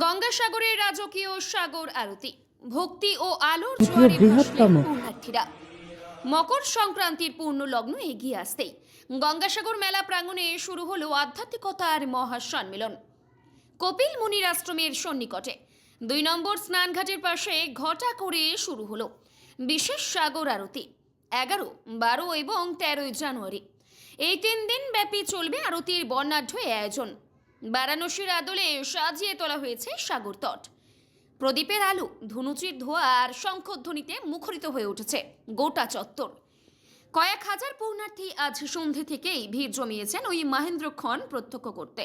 গঙ্গাসাগরের রাজকীয় সাগর আরতি। ভক্তি ও আলোর জোয়ারে বৃহত্তম। পুণ্যার্থীরা। মকর সংক্রান্তির পূর্ণ লগ্ন এগিয়ে আসতেই গঙ্গাসাগর মেলা প্রাঙ্গণে শুরু হলো আধ্যাত্মিকতার মহাসম্মেলন। কপিল মুনির আশ্রমের সন্নিকটে দুই নম্বর স্নানঘাটের পাশে ঘটা করে শুরু হলো বিশেষ সাগর আরতি এগারো বারো এবং তেরোই জানুয়ারি। এই তিন দিন ব্যাপী চলবে আরতির বর্ণাঢ্য আয়োজন। বারাণসীর আদলে সাজিয়ে তোলা হয়েছে সাগর তট। প্রদীপের আলো, ধনুচির ধোয়া আর শঙ্খধ্বনিতে মুখরিত হয়ে উঠেছে গোটা চত্বর। কয়েক হাজার পূর্ণার্থী আজ সন্ধে থেকেই ভিড় জমিয়েছেন ওই মহেন্দ্রক্ষণ প্রত্যক্ষ করতে।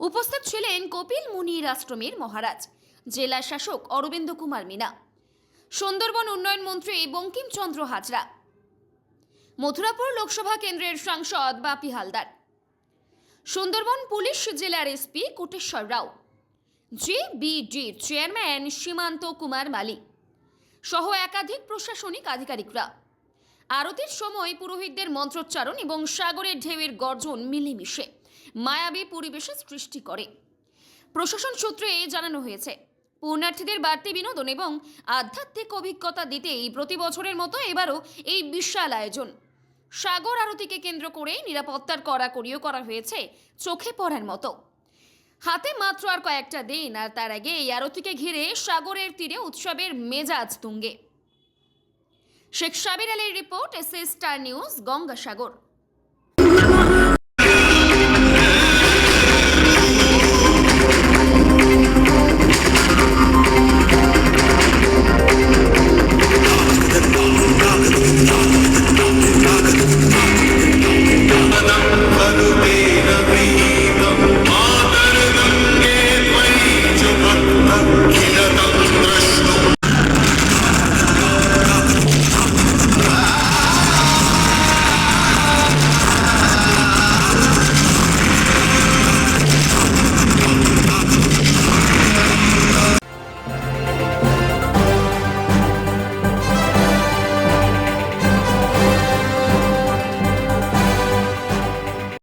উপস্থিত ছিলেন কপিল মুনির আশ্রমের মহারাজ, জেলা শাসক অরবিন্দ কুমার মিনা, সুন্দরবন উন্নয়ন মন্ত্রী বঙ্কিমচন্দ্র হাজরা, মথুরাপুর লোকসভা কেন্দ্রের সাংসদ বাপি হালদার সুন্দরবন পুলিশ জেলার এসপি কোটেশ্বর রাও জেবিডির চেয়ারম্যান সীমান্ত কুমার মালি সহ একাধিক প্রশাসনিক আধিকারিকরা। আরতির সময় পুরোহিতদের মন্ত্রোচ্চারণ এবং সাগরের ঢেউয়ের গর্জন মিলেমিশে মায়াবী পরিবেশের সৃষ্টি করে। প্রশাসন সূত্রে জানানো হয়েছে, পুণ্যার্থীদের বাড়তি বিনোদন এবং আধ্যাত্মিক অভিজ্ঞতা দিতেই প্রতি বছরের মতো এবারও এই বিশাল আয়োজন সাগর আরতিকে কেন্দ্র করেই নিরাপত্তার কড়াকড়িও করা হয়েছে চোখে পড়ার মতো। হাতে মাত্র আর কয়েকটা দিন, আর তার আগে এই আরতিকে ঘিরে সাগরের তীরে উৎসবের মেজাজ তুঙ্গে। শেখ সাবির আলীর report S star news, Gangasagar.